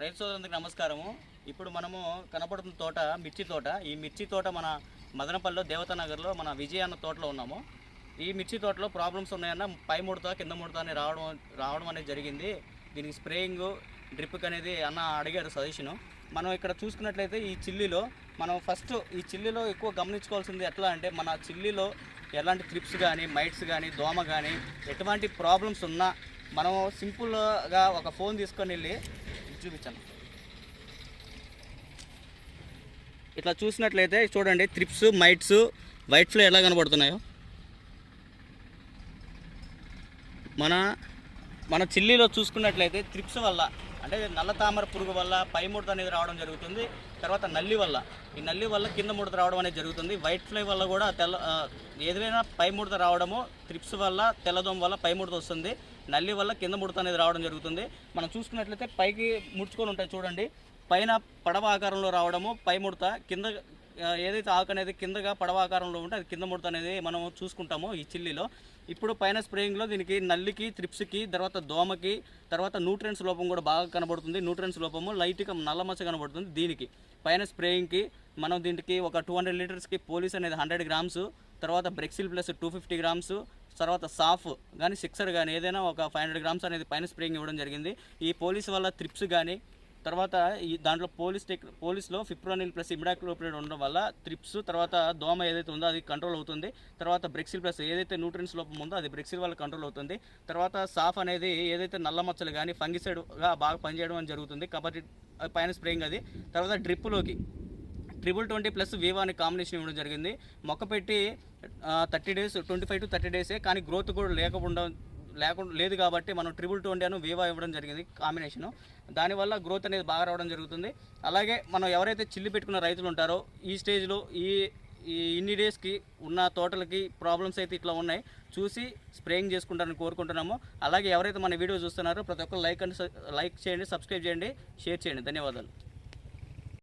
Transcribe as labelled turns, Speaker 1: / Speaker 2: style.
Speaker 1: రైతు సోదరులకు నమస్కారము. ఇప్పుడు మనము కనపడుతున్న తోట మిర్చి తోట. ఈ మిర్చి తోట మన మదనపల్లిలో దేవతానగర్లో మన విజయ అన్న తోటలో ఉన్నాము. ఈ మిర్చి తోటలో ప్రాబ్లమ్స్ ఉన్నాయన్న పై ముడత కింద ముడత అని రావడం రావడం అనేది జరిగింది. దీనికి స్ప్రేయింగ్ డ్రిప్ అనేది అన్న అడిగారు సజెషను. మనం ఇక్కడ చూసుకున్నట్లయితే ఈ చిల్లీలో మనం ఫస్ట్ ఈ చిల్లీలో ఎక్కువ గమనించుకోవాల్సింది ఎట్లా అంటే మన చిల్లీలో ఎలాంటి ట్రిప్స్ కానీ మైట్స్ కానీ దోమ కానీ ఎటువంటి ప్రాబ్లమ్స్ ఉన్నా మనం సింపుల్గా ఒక ఫోన్ తీసుకొని వెళ్ళి చూపించాను ఇట్లా చూసినట్లయితే చూడండి త్రిప్స్ మైట్స్ వైట్ ఫ్లై ఎలా కనబడుతున్నాయో. మన మన చిల్లీలో చూసుకున్నట్లయితే త్రిప్స్ వల్ల అంటే నల్ల తామర పురుగు వల్ల పై ముడత అనేది రావడం జరుగుతుంది. తర్వాత నల్లి వల్ల. ఈ నల్లి వల్ల కింద ముడత రావడం అనేది జరుగుతుంది. వైట్ ఫ్లై వల్ల కూడా తెల్ల ఏదైనా పై ముడత రావడము త్రిప్స్ వల్ల తెల్లదోమ వల్ల పై ముడత వస్తుంది. నల్లి వల్ల కింద ముడత అనేది రావడం జరుగుతుంది. మనం చూసుకున్నట్లయితే పైకి ముడుచుకొని ఉంటాయి చూడండి. పైన పడవ ఆకారంలో రావడము పై ముడత కింద ఏదైతే ఆకు అనేది కిందగా పడవ ఆకారంలో ఉంటే అది కింద ముడత అనేది మనం చూసుకుంటాము ఈ చిల్లీలో. ఇప్పుడు పైన స్ప్రేయింగ్లో దీనికి నల్లికి త్రిప్స్కి తర్వాత దోమకి తర్వాత న్యూట్రియన్స్ లోపం కూడా బాగా కనబడుతుంది. న్యూట్రియన్స్ లోపము లైట్గా నల్ల మచ్చ కనబడుతుంది దీనికి. పైన స్ప్రేయింగ్కి మనం దీనికి ఒక టూ హండ్రెడ్ లీటర్స్కి పోలీస్ అనేది హండ్రెడ్ గ్రామ్స్ తర్వాత Brexil plus two fifty grams తర్వాత సాఫ్ కానీ సిక్సర్ కానీ ఏదైనా ఒక ఫైవ్ హండ్రెడ్ గ్రామ్స్ అనేది పైన స్ప్రేయింగ్ ఇవ్వడం జరిగింది. ఈ పోలీస్ వల్ల త్రిప్స్ కానీ తర్వాత ఈ దాంట్లో పోలీస్ టెక్ పోలీస్లో ఫిప్రోనిల్ ప్లస్ ఇమిడాక్లోపిడ్ ఉండడం వల్ల త్రిప్స్ తర్వాత దోమ ఏదైతే ఉందో అది కంట్రోల్ అవుతుంది. తర్వాత బ్రెక్సిల్ ప్లస్ ఏదైతే న్యూట్రియన్స్ లోపం ఉందో అది బ్రెక్సిల్ వల్ల కంట్రోల్ అవుతుంది. తర్వాత సాఫ్ అనేది ఏదైతే నల్ల మచ్చలు కానీ ఫంగిసైడ్గా బాగా పనిచేయడం అని జరుగుతుంది. కాబట్టి పైన స్ప్రేయింగ్ అది. తర్వాత డ్రిప్లోకి ట్రిపుల్ ట్వంటీ ప్లస్ వివో అనే కాంబినేషన్ ఇవ్వడం జరిగింది. మొక్క పెట్టి thirty days twenty five to thirty డేసే కానీ గ్రోత్ కూడా లేకుండా లేకుండా లేదు కాబట్టి మనం ట్రిపుల్ ట్వంటీ అను వివా ఇవ్వడం జరిగింది కాంబినేషను. దానివల్ల గ్రోత్ అనేది బాగా రావడం జరుగుతుంది. అలాగే మనం ఎవరైతే చిల్లి పెట్టుకున్న రైతులు ఉంటారో ఈ స్టేజ్లో ఈ ఈ ఇన్ని డేస్కి ఉన్న తోటలకి ప్రాబ్లమ్స్ అయితే ఇట్లా ఉన్నాయి. చూసి స్ప్రేయింగ్ చేసుకుంటారని కోరుకుంటున్నాము. అలాగే ఎవరైతే మన వీడియో చూస్తున్నారో ప్రతి ఒక్కరు లైక్ అండ్ లైక్ చేయండి సబ్స్క్రైబ్ చేయండి షేర్ చేయండి. ధన్యవాదాలు.